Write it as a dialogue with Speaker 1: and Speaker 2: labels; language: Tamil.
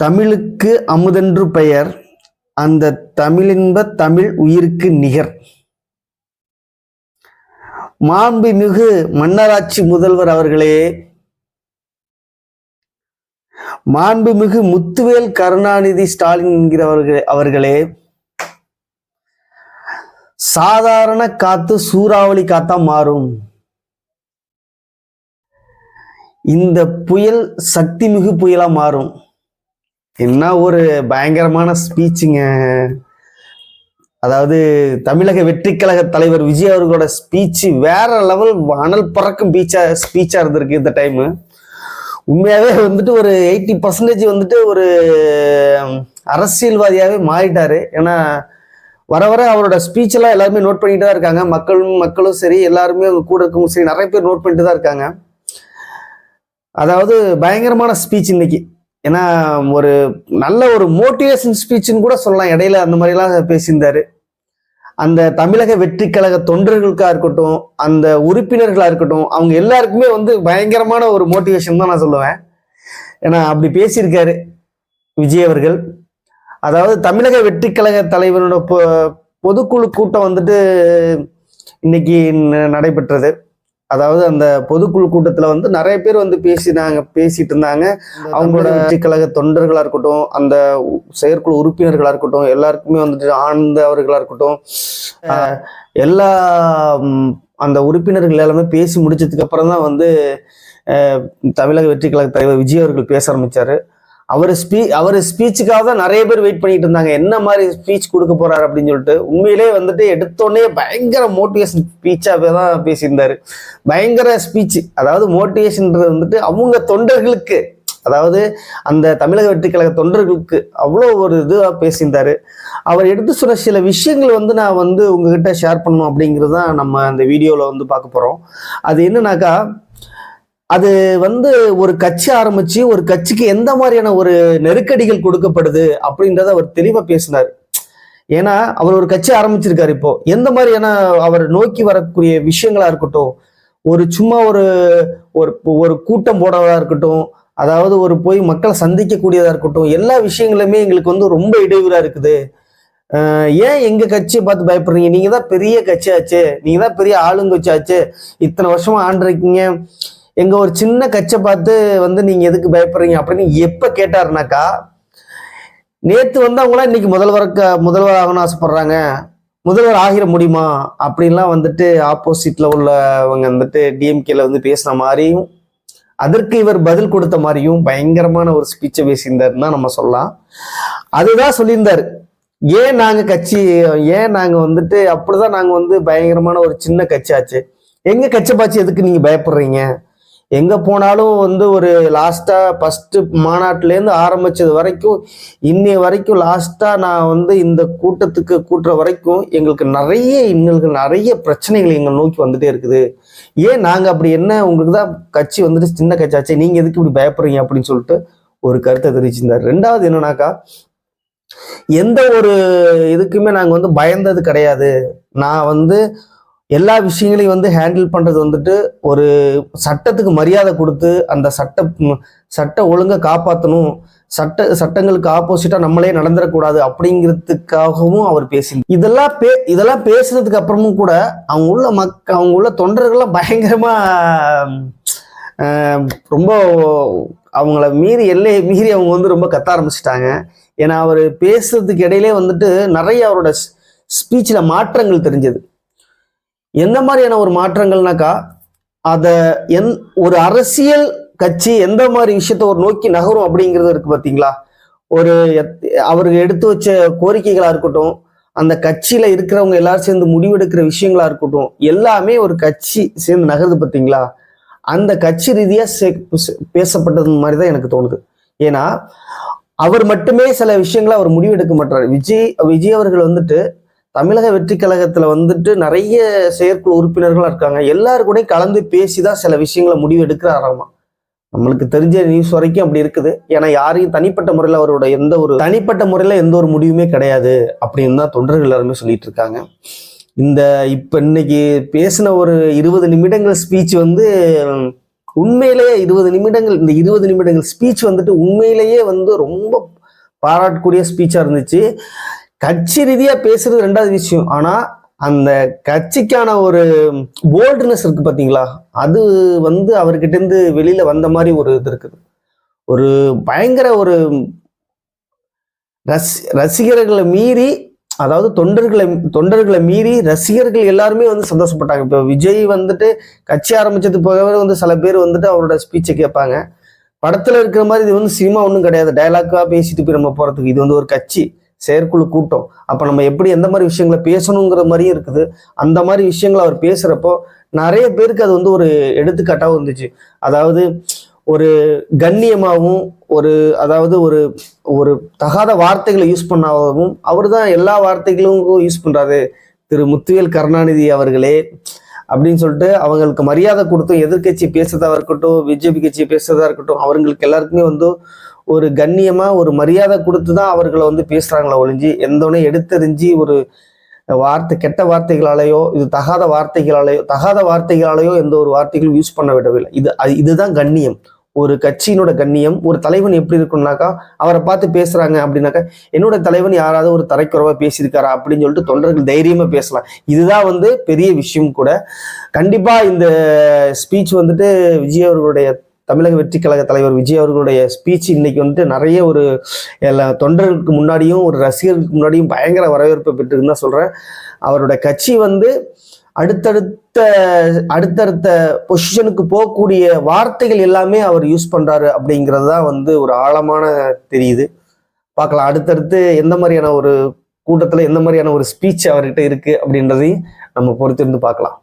Speaker 1: தமிழுக்கு அமுதென்று பெயர் அந்த தமிழின்ப தமிழ் உயிருக்கு நிகர். மாண்புமிகு மன்னராட்சி முதல்வர் அவர்களே மாண்புமிகு முத்துவேல் கருணாநிதி ஸ்டாலின் என்கிறவர்களே அவர்களே சாதாரண காத்து சூறாவளி காத்தா மாறும். இந்த புயல் சக்தி மிகு புயலாக மாறும். என்ன ஒரு பயங்கரமான ஸ்பீச்சுங்க அதாவது தமிழக வெற்றி கழக தலைவர் விஜய் அவர்களோட ஸ்பீச்சு வேற லெவல் அனல் பறக்கும் பீச்சா ஸ்பீச்சாக இருந்திருக்கு இந்த டைமு உண்மையாகவே வந்துட்டு ஒரு எயிட்டி பர்சன்டேஜ் வந்துட்டு ஒரு அரசியல்வாதியாகவே மாறிட்டாரு. ஏன்னா வர வர அவரோட ஸ்பீச்செல்லாம் எல்லாருமே நோட் பண்ணிட்டு தான் இருக்காங்க. மக்களும் மக்களும் சரி எல்லாருமே அவங்க கூட இருக்கவும் சரி நிறைய பேர் நோட் பண்ணிட்டு தான் இருக்காங்க. அதாவது பயங்கரமான ஸ்பீச் இன்னைக்கு. ஏன்னா ஒரு நல்ல ஒரு மோட்டிவேஷன் ஸ்பீச்னு கூட சொல்லலாம். இடையில அந்த மாதிரிலாம் பேசியிருந்தாரு. அந்த தமிழக வெற்றி கழக தொண்டர்களுக்கா இருக்கட்டும் அந்த உறுப்பினர்களா இருக்கட்டும் அவங்க எல்லாருக்குமே வந்து பயங்கரமான ஒரு மோட்டிவேஷன் தான் நான் சொல்லுவேன். ஏன்னா அப்படி பேசியிருக்காரு விஜய் அவர்கள். அதாவது தமிழக வெற்றி கழக தலைவரோட பொ- பொதுக்குழு கூட்டம் வந்துட்டு இன்னைக்கு நடைபெற்றது. அதாவது அந்த பொதுக்குழு கூட்டத்துல வந்து நிறைய பேர் வந்து பேசினாங்க பேசிட்டு இருந்தாங்க அவங்களோட கழக தொண்டர்களா இருக்கட்டும் அந்த செயற்குழு உறுப்பினர்களா இருக்கட்டும் எல்லாருக்குமே வந்துட்டு ஆழ்ந்தவர்களா இருக்கட்டும் எல்லா அந்த உறுப்பினர்கள் எல்லாமே பேசி முடிச்சதுக்கு அப்புறம் தான் வந்து தமிழக வெற்றி கழக தலைவர் விஜய் அவர்கள் பேச ஆரம்பிச்சாரு. அவர் ஸ்பீ அவர் ஸ்பீச்சுக்காக தான் நிறைய பேர் வெயிட் பண்ணிட்டு இருந்தாங்க. என்ன மாதிரி ஸ்பீச் கொடுக்க போறாரு அப்படின்னு சொல்லிட்டு. உண்மையிலே வந்துட்டு எடுத்தோடனே பயங்கர மோட்டிவேஷன் ஸ்பீச்சாகவே தான் பேசியிருந்தாரு. பயங்கர ஸ்பீச் அதாவது மோட்டிவேஷன்ன்றது வந்துட்டு அவங்க தொண்டர்களுக்கு அதாவது அந்த தமிழக வெற்றிக்கழக தொண்டர்களுக்கு அவ்வளோ ஒரு இதுவாக பேசியிருந்தார். அவர் எடுத்து சொன்ன சில விஷயங்கள் வந்து நான் வந்து உங்ககிட்ட ஷேர் பண்ணணும் அப்படிங்கிறது தான் நம்ம அந்த வீடியோவில் வந்து பார்க்க போகிறோம் அது என்னன்னாக்கா அது வந்து ஒரு கட்சி ஆரம்பிச்சு ஒரு கட்சிக்கு எந்த மாதிரியான ஒரு நெருக்கடிகள் கொடுக்கப்படுது அப்படின்றத அவர் தெளிவாக பேசினார். ஏன்னா அவர் ஒரு கட்சி ஆரம்பிச்சிருக்காரு இப்போ. எந்த மாதிரியான அவர் நோக்கி வரக்கூடிய விஷயங்களா இருக்கட்டும் ஒரு சும்மா ஒரு ஒரு கூட்டம் போடுறதா இருக்கட்டும் அதாவது ஒரு போய் மக்களை சந்திக்கக்கூடியதா இருக்கட்டும் எல்லா விஷயங்களுமே எங்களுக்கு வந்து ரொம்ப இடையூறா இருக்குது. ஏன் எங்க கட்சியை பார்த்து பயப்படுறீங்க? நீங்க தான் பெரிய கட்சியாச்சு. நீங்க தான் பெரிய ஆளுங்கட்சியாச்சு. இத்தனை வருஷமா ஆண்டிருக்கீங்க. எங்க ஒரு சின்ன கட்சியை பார்த்து வந்து நீங்க எதுக்கு பயப்படுறீங்க அப்படின்னு எப்ப கேட்டாருனாக்கா நேத்து வந்து அவங்களாம் இன்னைக்கு முதல்வருக்கு முதல்வர் ஆகணும்னு ஆசைப்படுறாங்க. முதல்வர் ஆகிட முடியுமா? அப்படின்லாம் வந்துட்டு ஆப்போசிட்ல உள்ளவங்க வந்துட்டு டிஎம்கேல வந்து பேசின மாதிரியும் அதற்கு இவர் பதில் கொடுத்த மாதிரியும் பயங்கரமான ஒரு ஸ்பீச்சை பேசியிருந்தாருன்னு தான் நம்ம சொல்லலாம். அதுதான் சொல்லியிருந்தார். ஏன் நாங்கள் கட்சி ஏன் நாங்கள் வந்துட்டு அப்படிதான் நாங்கள் வந்து பயங்கரமான ஒரு சின்ன கட்சி ஆச்சு எங்க கட்சி பாச்சு எதுக்கு நீங்க பயப்படுறீங்க? எங்க போனாலும் வந்து ஒரு லாஸ்டா ஃபர்ஸ்ட் மாநாட்டிலேருந்து ஆரம்பிச்சது வரைக்கும் இன்னைய வரைக்கும் லாஸ்டா நான் வந்து இந்த கூட்டத்துக்கு கூட்டுற வரைக்கும் எங்களுக்கு நிறைய இன்னல்கள் நிறைய பிரச்சனைகள் எங்களை நோக்கி வந்துட்டே இருக்குது. ஏன் நாங்க அப்படி என்ன உங்களுக்கு தான் கட்சி வந்துட்டு சின்ன கட்சி ஆச்சு நீங்க எதுக்கு இப்படி பயப்படுறீங்க அப்படின்னு சொல்லிட்டு ஒரு கருத்தை தெரிவிச்சிருந்தார். ரெண்டாவது என்னன்னாக்கா எந்த ஒரு இதுக்குமே நாங்க வந்து பயந்தது கிடையாது. நான் வந்து எல்லா விஷயங்களையும் வந்து ஹேண்டில் பண்ணுறது வந்துட்டு ஒரு சட்டத்துக்கு மரியாதை கொடுத்து அந்த சட்ட சட்ட ஒழுங்கை காப்பாற்றணும் சட்ட சட்டங்களுக்கு ஆப்போசிட்டாக நம்மளே நடந்துடக்கூடாது அப்படிங்கிறதுக்காகவும் அவர் பேசி இதெல்லாம் பே இதெல்லாம் பேசுனதுக்கு அப்புறமும் கூட அவங்க உள்ள மக் அவங்க உள்ள தொண்டர்கள்லாம் பயங்கரமாக ரொம்ப அவங்கள மீறி எல்லையை மீறி அவங்க வந்து ரொம்ப கத்த ஆரம்பிச்சிட்டாங்க. ஏன்னா அவர் பேசுறதுக்கு இடையிலே வந்துட்டு நிறைய அவரோட ஸ்பீச்சில் மாற்றங்கள் தெரிஞ்சது. எந்த மாதிரியான ஒரு மாற்றங்கள்னாக்கா அதை எந் ஒரு அரசியல் கட்சி எந்த மாதிரி விஷயத்த ஒரு நோக்கி நகரும் அப்படிங்கிறது இருக்கு பார்த்தீங்களா ஒரு எத்- அவருக்கு எடுத்து வச்ச கோரிக்கைகளா இருக்கட்டும் அந்த கட்சியில இருக்கிறவங்க எல்லாரும் சேர்ந்து முடிவெடுக்கிற விஷயங்களா இருக்கட்டும் எல்லாமே ஒரு கட்சி சேர்ந்து நகருது பார்த்தீங்களா அந்த கட்சி ரீதியா சே- பேசப்பட்டது மாதிரி தான் எனக்கு தோணுது. ஏன்னா அவர் மட்டுமே சில விஷயங்களை அவர் முடிவெடுக்க மாட்டார். விஜய் விஜய் அவர்கள் வந்துட்டு தமிழக வெற்றி கழகத்துல வந்துட்டு நிறைய செயற்குழு உறுப்பினர்கள் இருக்காங்க. எல்லாரு கூடயும் கலந்து பேசிதான் சில விஷயங்களை முடிவு எடுக்கிறாராமா. நம்மளுக்கு தெரிஞ்ச நியூஸ் வரைக்கும் அப்படி இருக்குது. ஏன்னா யாரையும் தனிப்பட்ட முறையில் அவரோட எந்த ஒரு தனிப்பட்ட முறையில் எந்த ஒரு முடிவுமே கிடையாது அப்படின்னு தான் தொண்டர்கள் எல்லாருமே சொல்லிட்டு இருக்காங்க. இந்த இப்போ இன்னைக்கு பேசின ஒரு இருபது நிமிடங்கள் ஸ்பீச் வந்து உண்மையிலேயே இருபது நிமிடங்கள் இந்த இருபது நிமிடங்கள் ஸ்பீச் வந்துட்டு உண்மையிலேயே வந்து ரொம்ப பாராட்டக்கூடிய ஸ்பீச்சாக இருந்துச்சு. கட்சி ரீதியாக பேசுறது ரெண்டாவது விஷயம். ஆனால் அந்த கட்சிக்கான ஒரு போல்ட்னஸ் இருக்கு பாத்தீங்களா? அது வந்து அவர்கிட்ட இருந்து வெளியில வந்த மாதிரி ஒரு இது இருக்குது. ஒரு பயங்கர ஒரு ரசி ரசிகர்களை மீறி அதாவது தொண்டர்களை தொண்டர்களை மீறி ரசிகர்கள் எல்லாருமே வந்து சந்தோஷப்பட்டாங்க. இப்போ விஜய் வந்துட்டு கட்சி ஆரம்பிச்சது போகவே வந்து சில பேர் வந்துட்டு அவரோட ஸ்பீச்சை கேட்பாங்க. படத்துல இருக்கிற மாதிரி இது வந்து சினிமா ஒன்றும் கிடையாது. டயலாக்காக பேசிட்டு போய் நம்ம போறதுக்கு. இது வந்து ஒரு கட்சி. செயற்குழு கூட்டம். அப்போ நம்ம எப்படி எந்த மாதிரி விஷயங்களை பேசணுங்கிற மாதிரியும் இருக்குது. அந்த மாதிரி விஷயங்களை அவர் பேசுறப்போ நிறைய பேருக்கு அது வந்து ஒரு எடுத்துக்காட்டாகவும் இருந்துச்சு. அதாவது ஒரு கண்ணியமாகவும் ஒரு அதாவது ஒரு ஒரு தகாத வார்த்தைகளை யூஸ் பண்ணாகவும் அவர் தான் எல்லா வார்த்தைகளும் யூஸ் பண்ணுறாரு திரு முத்துவேல் கருணாநிதி அவர்களே அப்படின்னு சொல்லிட்டு அவங்களுக்கு மரியாதை கொடுத்தும் எதிர்க்கட்சி பேசுறதா இருக்கட்டும் பிஜேபி கட்சி பேசுறதா இருக்கட்டும் அவங்களுக்கு எல்லாருக்குமே வந்து ஒரு கண்ணியமா ஒரு மரியாதை கொடுத்து தான் அவர்களை வந்து பேசுறாங்களே ஒழிஞ்சு எந்தோடனே எடுத்தெறிஞ்சு ஒரு வார்த்தை கெட்ட வார்த்தைகளாலேயோ இது தகாத வார்த்தைகளாலேயோ தகாத வார்த்தைகளாலேயோ எந்த ஒரு வார்த்தைகளும் யூஸ் பண்ண விடவில்லை. இது அது- இதுதான் கண்ணியம். ஒரு கட்சியினோட கண்ணியம் ஒரு தலைவன் எப்படி இருக்கும்னாக்கா அவரை பார்த்து பேசுறாங்க அப்படின்னாக்கா என்னோட தலைவன் யாராவது ஒரு தரைக்குறவா பேசியிருக்காரா அப்படின்னு சொல்லிட்டு தொண்டர்கள் தைரியமா பேசலாம். இதுதான் வந்து பெரிய விஷயம் கூட. கண்டிப்பா இந்த ஸ்பீச் வந்துட்டு விஜய் அவர்களுடைய தமிழக வெற்றி கழக தலைவர் விஜய் அவர்களுடைய ஸ்பீச் இன்னைக்கு வந்துட்டு நிறைய ஒரு எல்லா தொண்டர்களுக்கு முன்னாடியும் ஒரு ரசிகர்களுக்கு முன்னாடியும் பயங்கர வரவேற்பை பெற்றுக்குன்னு தான் சொல்கிறேன் அவரோட கட்சி வந்து அடுத்தடுத்த அடுத்தடுத்த பொசிஷனுக்கு போகக்கூடிய வார்த்தைகள் எல்லாமே அவர் யூஸ் பண்ணுறாரு அப்படிங்கிறது தான் வந்து ஒரு ஆழமான தெரியுது. பார்க்கலாம் அடுத்தடுத்து எந்த மாதிரியான ஒரு கூட்டத்தில் எந்த மாதிரியான ஒரு ஸ்பீச் அவர்கிட்ட இருக்குது அப்படின்றதையும் நம்ம பொறுத்திருந்து பார்க்கலாம்.